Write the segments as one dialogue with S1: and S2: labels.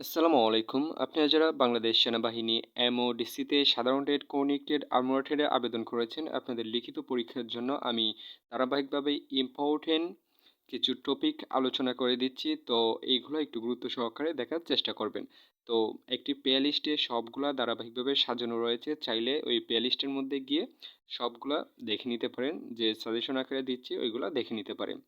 S1: আসসালামু আলাইকুম। আপনারা যারা বাংলাদেশ সেনাবাহিনী এমওডিসিতে সাধারণ টেট কোনিকটেড আর্মোর আবেদন করেছেন, আপনাদের লিখিত পরীক্ষার জন্য আমি ধারাবাহিকভাবে ইম্পর্টেন্ট কিছু টপিক আলোচনা করে দিচ্ছি। তো এইগুলো একটু গুরুত্ব সহকারে দেখার চেষ্টা করবেন। তো একটি প্লে লিস্টে সবগুলা ধারাবাহিকভাবে সাজানো রয়েছে। চাইলে ওই প্লে লিস্টের মধ্যে গিয়ে সবগুলা দেখে নিতে পারেন। যে সাজেশন আকারে দিচ্ছি, ওইগুলো দেখে নিতে পারেন।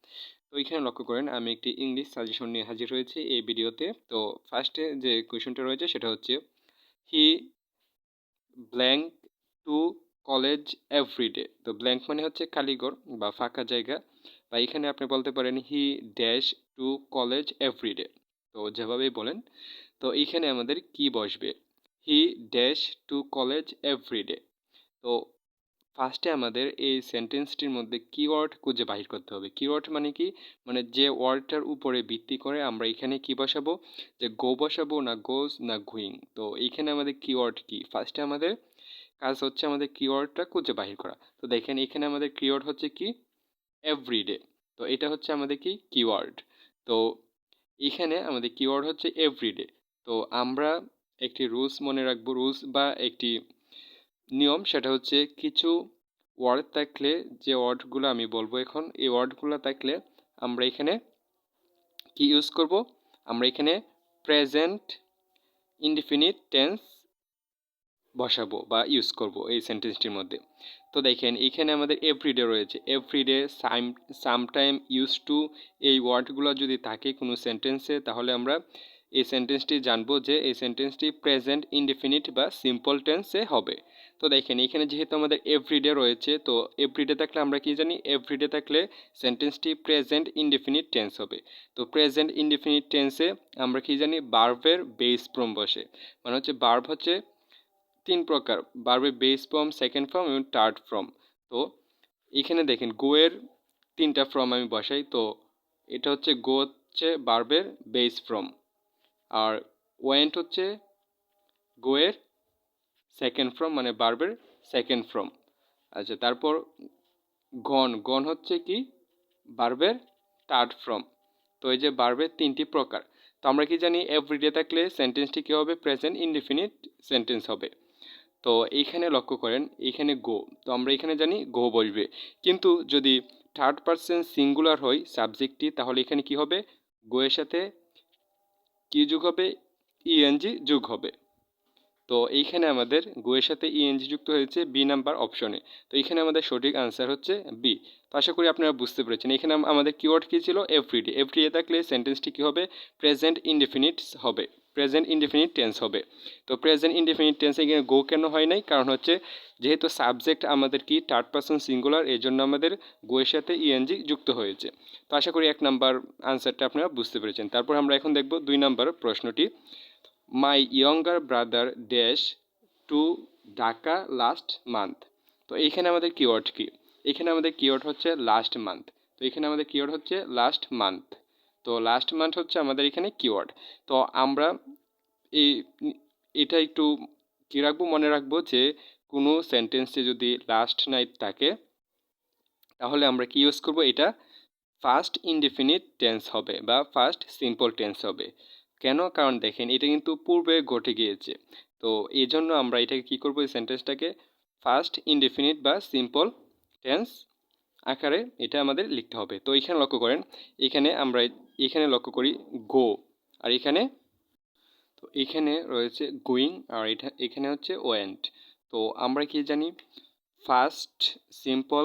S1: তো এখানে লক্ষ্য করেন, আমি একটি ইংলিশ সাজেশন নিয়ে হাজির হয়েছি এই ভিডিওতে। তো ফার্স্টে যে কোয়েশনটা রয়েছে সেটা হচ্ছে he blank to college everyday তো ব্ল্যাঙ্ক মানে হচ্ছে কালিগড় বা ফাঁকা জায়গা। বা এখানে আপনি বলতে পারেন he dash to college everyday তো যেভাবেই বলেন, তো এইখানে আমাদের কি বসবে? He dash to college everyday তো ফার্স্টে আমাদের এই সেন্টেন্সটির মধ্যে কিওয়ার্ড খুঁজে বাহির করতে হবে। কিওয়ার্ড মানে কি? মানে যে ওয়ার্ডটার উপরে ভিত্তি করে আমরা এখানে কি বসাবো? যে গো বসাবো না গোজ না গুইং তো এইখানে আমাদের কিওয়ার্ড কি? ফার্স্টে আমাদের কাজ হচ্ছে আমাদের কিওয়ার্ডটা খুঁজে বাহির করা। তো দেখেন, এখানে আমাদের কিওয়ার্ড হচ্ছে কি? এভরিডে তো এটা হচ্ছে আমাদের কি? কিওয়ার্ড তো এখানে আমাদের কিওয়ার্ড হচ্ছে এভরিডে তো আমরা একটি রুলস মনে রাখব। রুলস বা একটি নিয়ম সেটা হচ্ছে কিছু ওয়ার্ড থাকলে যে ওয়ার্ডগুলো আমি বলব এখন, এই ওয়ার্ডগুলো থাকলে আমরা এখানে কি ইউজ করব? আমরা এখানে প্রেজেন্ট ইনডিফিনিট টেন্স বসাবো বা ইউজ করব এই সেন্টেন্সটির মধ্যে। তো দেখেন, এখানে আমাদের এভরিডে রয়েছে। Everyday some sometime use to এই ওয়ার্ডগুলো যদি থাকে কোনো সেন্টেন্সে তাহলে আমরা এই সেন্টেন্সটি জানব যে এই সেন্টেন্সটি প্রেজেন্ট ইনডিফিনিট বা সিম্পল টেন্সে হবে। তো দেখেন, এখানে যেহেতু আমাদের এভরিডে রয়েছে, তো এভরিডে থাকলে আমরা কি জানি? এভরিডে থাকলে সেন্টেন্সটি প্রেজেন্ট ইনডিফিনিট টেন্স হবে। তো প্রেজেন্ট ইনডিফিনিট টেন্সে আমরা কি জানি? বার্ভের বেস ফ্রম বসে। মানে হচ্ছে বার্ভ হচ্ছে তিন প্রকার বার্ভের বেস ফর্ম সেকেন্ড ফর্ম এবং থার্ড ফর্ম তো এখানে দেখেন গোয়ের তিনটা ফর্ম আমি বসাই, তো এটা হচ্ছে গো হচ্ছে বার্বের বেস ফর্ম আর ওয়েন্ট হচ্ছে গোয়ের সেকেন্ড ফ্রম মানে বার্বের সেকেন্ড ফ্রম আচ্ছা তারপর গন গন হচ্ছে কি? বার্বের থার্ড ফ্রম তো এই যে বার্বের তিনটি প্রকার। তো আমরা কি জানি এভরিডে থাকলে সেন্টেন্সটি কী হবে? প্রেজেন্ট ইনডিফিনিট সেন্টেন্স হবে। তো এইখানে লক্ষ্য করেন, এইখানে গো তো আমরা এখানে জানি গো বসবে। কিন্তু যদি থার্ড পার্সন সিঙ্গুলার হয় সাবজেক্টটি তাহলে এখানে কি হবে? গো এর সাথে কি যুগ হবে? ইএনজি যুগ হবে। তো এইখানে আমাদের গোয়ের সাথে ইএনজি যুক্ত হয়েছে বি নাম্বার অপশনে তো এখানে আমাদের সঠিক আনসার হচ্ছে বি তো আশা করি আপনারা বুঝতে পেরেছেন। এখানে আমাদের কিওয়ার্ড কী ছিল? এভরিডে এভরিডে থাকলে সেন্টেন্সটি কী হবে? প্রেজেন্ট ইনডিফিনিট হবে। প্রেজেন্ট ইনডিফিনিট টেন্স হবে। তো প্রেজেন্ট ইনডিফিনিট টেন্স এখানে গো কেন হয় নাই? কারণ হচ্ছে যেহেতু সাবজেক্ট আমাদের কি? থার্ড পার্সন সিঙ্গুলার এই জন্য আমাদের গোয়ের সাথে ইএনজি যুক্ত হয়েছে। তো আশা করি এক নাম্বার আনসারটা আপনারা বুঝতে পেরেছেন। তারপর আমরা এখন দেখব দুই নাম্বার প্রশ্নটি। My younger brother dash to Dhaka last month তো এইখানে আমাদের কিওয়ার্ড কি? এখানে আমাদের কিওয়ার্ড হচ্ছে লাস্ট মান্থ তো এখানে আমাদের কিওয়ার্ড হচ্ছে লাস্ট মান্থ তো লাস্ট মান্থ হচ্ছে আমাদের এখানে কিওয়ার্ড তো আমরা এই, এটা একটু কী রাখব? মনে রাখব যে কোনো সেন্টেন্সে যদি লাস্ট নাইট থাকে, তাহলে আমরা কি ইউজ করব? এটা ফার্স্ট ইনডিফিনিট টেন্স হবে বা ফার্স্ট সিম্পল টেন্স হবে। কেন? কারণ দেখেন, এটা কিন্তু পূর্বে ঘটে গিয়েছে। তো এই জন্য আমরা এটাকে কী করব? এই সেন্টেন্সটাকে ফার্স্ট ইনডিফিনিট বা সিম্পল টেন্স আকারে এটা আমাদের লিখতে হবে। তো এখানে লক্ষ্য করেন, এখানে আমরা, এখানে লক্ষ্য করি গো আর এখানে, তো এখানে রয়েছে গোয়িং আর এটা, এখানে হচ্ছে ওয়েন্ট তো আমরা কি জানি? ফার্স্ট সিম্পল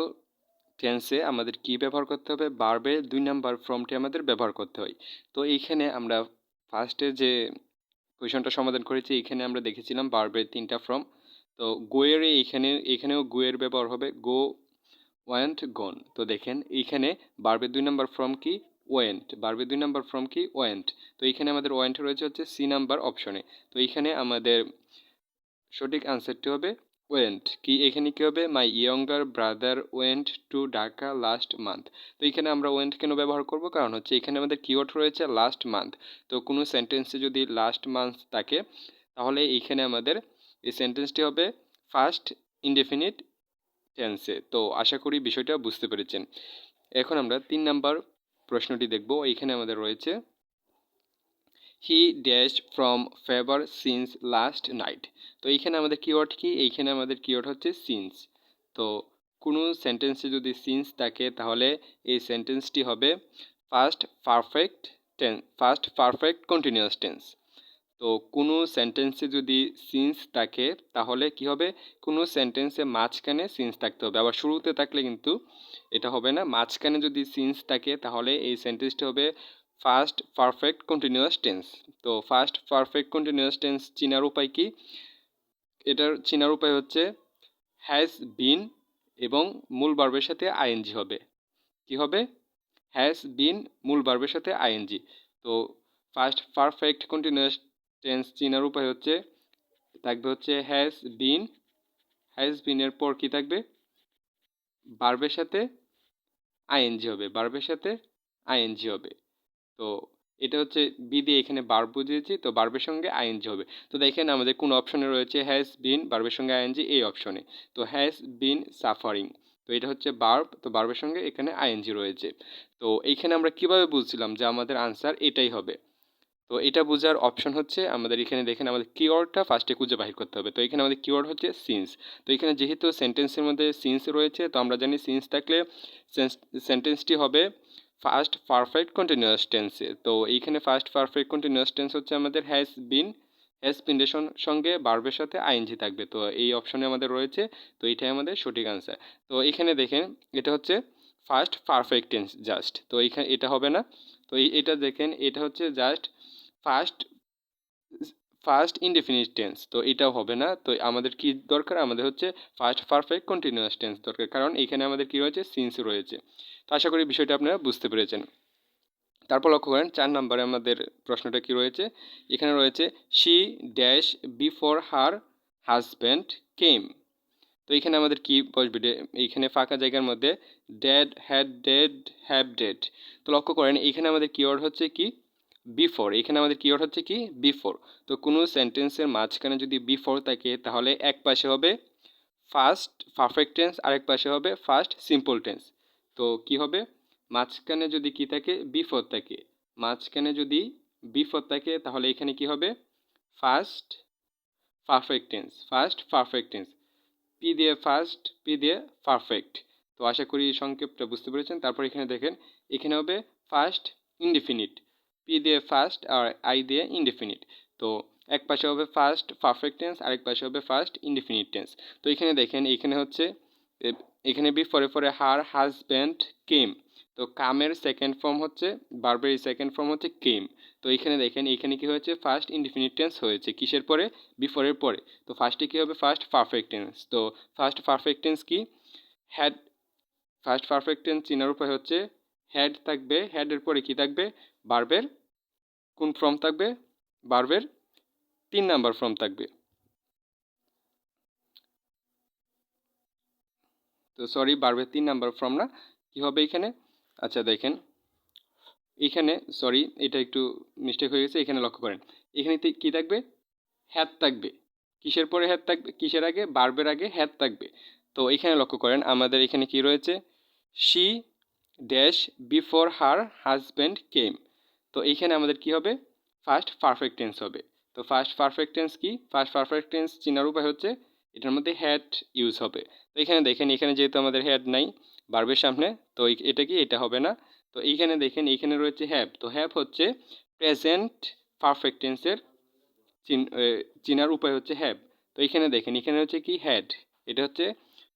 S1: টেন্সে আমাদের কি ব্যবহার করতে হবে? বারবে দুই নাম্বার ফর্মটি আমাদের ব্যবহার করতে হয়। তো এইখানে আমরা ফার্স্টে যে কোয়েশনটা সমাধান করেছি, এখানে আমরা দেখেছিলাম বার্বের তিনটা ফর্ম তো গোয়ের এইখানে এখানেও গোয়ের ব্যবহার হবে। গো ওয়েন্ট গন তো দেখেন এইখানে বার্বের দুই নম্বর ফর্ম কি? ওয়েন্ট বার্বের দুই নম্বর ফর্ম কি? ওয়েন্ট তো এইখানে আমাদের ওয়েন্ট রয়েছে হচ্ছে সি নাম্বার অপশনে তো এইখানে আমাদের সঠিক আনসারটি হবে ওয়েন্ট কি এখানে কী হবে? My younger brother went to Dhaka last month তো এখানে আমরা ওয়েন্ট কেন ব্যবহার করব? কারণ হচ্ছে এখানে আমাদের কিওয়ার্ড রয়েছে লাস্ট মান্থ তো কোনো সেন্টেন্সে যদি লাস্ট মান্থ থাকে, তাহলে এইখানে আমাদের এই সেন্টেন্সটি হবে ফার্স্ট ইনডেফিনিট টেন্সে তো আশা করি বিষয়টা বুঝতে পেরেছেন। এখন আমরা তিন নাম্বার প্রশ্নটি দেখব। এখানে আমাদের রয়েছে he dash from fever since last night তো এইখানে আমাদের কিওয়ার্ড কি? এইখানে আমাদের কিওয়ার্ড হচ্ছে সিন্স তো কোনো সেন্টেন্সে যদি সিন্স থাকে, তাহলে এই সেন্টেন্সটি হবে first perfect tense first perfect continuous tense তো কোনো সেন্টেন্সে যদি সিন্স থাকে, তাহলে কি হবে? কোনো সেন্টেন্সে মাঝখানে সিন্স থাকতে হবে। আবার শুরুতে থাকলে কিন্তু এটা হবে না। মাঝখানে যদি সিন্স থাকে, তাহলে এই সেন্টেন্সটি হবে ফার্স্ট পারফেক্ট কন্টিনিউয়াস টেন্স। তো ফার্স্ট পারফেক্ট কন্টিনিউয়াস টেন্স চিনার উপায় কি? এটার চিনার উপায় হচ্ছে হ্যাজ বিন এবং মূল বার্বের সাথে আইএনজি হবে। কি হবে? হ্যাজ বিন মূল বার্বের সাথে আইএনজি তো ফার্স্ট পারফেক্ট কন্টিনিউয়াস টেন্স চিনার উপায় হচ্ছে, থাকবে হচ্ছে হ্যাজ বিন হ্যাজ বিনের পর কি থাকবে? বার্বের সাথে আইএনজি হবে। বার্বের সাথে আইএনজি হবে। তো এটা হচ্ছে বি দিয়ে এখানে বার্ব বুঝিয়েছি, তো বার্বের সঙ্গে আইএনজি হবে। তো দেখেন আমাদের কোন অপশনে রয়েছে হ্যাজ বিন বার্বের সঙ্গে আইএনজি এই অপশনে তো হ্যাজ বিন সাফারিং তো এটা হচ্ছে বার্ব তো বার্বের সঙ্গে এখানে আইএনজি রয়েছে। তো এইখানে আমরা কীভাবে বুঝছিলাম যে আমাদের আনসার এটাই হবে? তো এটা বোঝার অপশন হচ্ছে আমাদের এখানে দেখেন আমাদের কিওয়ার্ডটা ফার্স্টে খুঁজে বাহির করতে হবে। তো এখানে আমাদের কিওয়ার্ড হচ্ছে সিন্স তো এখানে যেহেতু সেন্টেন্সের মধ্যে সিন্স রয়েছে, তো আমরা জানি সিন্স থাকলে সেন্টেন্সটি হবে ফার্স্ট পারফেক্ট কন্টিনিউয়াস টেন্সে তো এইখানে ফার্স্ট পারফেক্ট কন্টিনিউয়াস টেন্স হচ্ছে আমাদের হ্যাজ বিন হ্যাজ বিনের সঙ্গে বার্বের সাথে আইএনজি থাকবে। তো এই অপশনে আমাদের রয়েছে, তো এটাই আমাদের সঠিক আনসার তো এখানে দেখেন, এটা হচ্ছে ফার্স্ট পারফেক্ট টেন্স জাস্ট তো এইখানে এটা হবে না। তো এটা দেখেন, এটা হচ্ছে just first first indefinite tense তো এটাও হবে না। তো আমাদের কি দরকার? আমাদের হচ্ছে ফার্স্ট পারফেক্ট কন্টিনিউয়াস টেন্স দরকার। কারণ এখানে আমাদের কি রয়েছে? সিন্স রয়েছে। তো আশা করি বিষয়টা আপনারা বুঝতে পেরেছেন। তারপর লক্ষ্য করেন, চার নম্বরে আমাদের প্রশ্নটা কি রয়েছে? এখানে রয়েছে she dash before her husband came তো এখানে আমাদের কি বসবে? এইখানে ফাঁকা জায়গার মধ্যে dad had dead have dead তো লক্ষ্য করেন, এখানে আমাদের কিওয়ার্ড হচ্ছে? কি? বিফোর এখানে আমাদের কিওয়ার্ড হচ্ছে কি? বিফোর তো কোনো সেন্টেন্সের মাঝখানে যদি বিফোর থাকে, তাহলে এক পাশে হবে ফার্স্ট পারফেক্ট টেন্স আরেক পাশে হবে ফার্স্ট সিম্পল টেন্স তো কি হবে? মাঝখানে যদি কি থাকে? বিফোর থাকে। মাঝখানে যদি বিফোর থাকে, তাহলে এখানে কি হবে? First perfect tense first perfect tense P দিয়ে ফার্স্ট পি দিয়ে পারফেক্ট তো আশা করি সংক্ষেপটা বুঝতে পেরেছেন। তারপর এখানে দেখেন, এখানে হবে ফার্স্ট ইনডিফিনিট পি দিয়ে ফার্স্ট আর আই দিয়ে ইনডিফিনিট তো এক পাশে হবে ফার্স্ট পারফেক্ট টেন্স আরেক পাশে হবে ফার্স্ট ইনডিফিনিট টেন্স তো এখানে দেখেন, এখানে হচ্ছে এখানে বি ফরে ফরে হার হাজব্যান্ড কেম তো কামের সেকেন্ড ফর্ম হচ্ছে বারবের সেকেন্ড ফর্ম হচ্ছে কেম তো এখানে দেখেন, এখানে কি হয়েছে? ফার্স্ট ইনডিফিনিট টেন্স হয়েছে। কিসের পরে? বিফোরের পরে। তো ফার্স্টে কী হবে? ফার্স্ট পারফেক্ট টেন্স তো ফার্স্ট পারফেক্ট টেন্স কি? হ্যাড ফার্স্ট পারফেক্ট টেন্স চিনার উপায় হচ্ছে হ্যাড থাকবে। হ্যাডের পরে কি থাকবে? বার্বের কোন ফর্ম থাকবে? বার্বের। তিন নাম্বার ফর্ম থাকবে। তো সরি, বার্বের তিন নাম্বার ফর্ম না। কি হবে এখানে? আচ্ছা দেখেন। এখানে, সরি, এটা একটু মিস্টেক হয়ে গেছে, এখানে লক্ষ্য করেন। এখানে কি থাকবে? হ্যাত থাকবে। কিসের পরে হ্যাত থাকবে? কিসের আগে? বার্বের আগে হ্যাত থাকবে। তো এখানে লক্ষ্য করেন, আমাদের এখানে কি রয়েছে? She dash before her husband came. তো এইখানে আমাদের কি হবে? ফার্স্ট পারফেক্ট টেন্স হবে। তো ফার্স্ট পারফেক্ট টেন্স কি? ফার্স্ট পারফেক্ট টেন্স চিনার উপায় হচ্ছে এটার মধ্যে হ্যাড ইউজ হবে। তো এখানে দেখেন, এখানে যেহেতু আমাদের হ্যাড নাই বার্বের সামনে, তো এটা কি? এটা হবে না। তো এইখানে দেখেন, এইখানে রয়েছে হ্যাভ তো হ্যাভ হচ্ছে প্রেজেন্ট পারফেক্ট টেন্সের চিনার উপায় হচ্ছে হ্যাভ তো এইখানে দেখেন, এখানে হচ্ছে কি? হ্যাড এটা হচ্ছে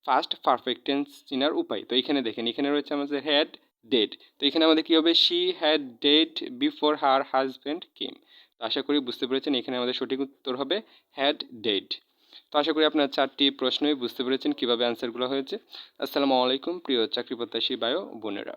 S1: ফার্স্ট পারফেক্ট টেন্স চিনার উপায়। তো এখানে দেখেন, এখানে রয়েছে আমাদের হ্যাড ডেড তো এখানে আমাদের কী হবে? She had dead before her husband came তো আশা করি বুঝতে পেরেছেন, এখানে আমাদের সঠিক উত্তর হবে হ্যাড ডেড তো আশা করি আপনার চারটি প্রশ্নই বুঝতে পেরেছেন কীভাবে অ্যান্সারগুলো হয়েছে। আসসালামু আলাইকুম, প্রিয় চাকরি প্রত্যাশী বায়ো বোনেরা।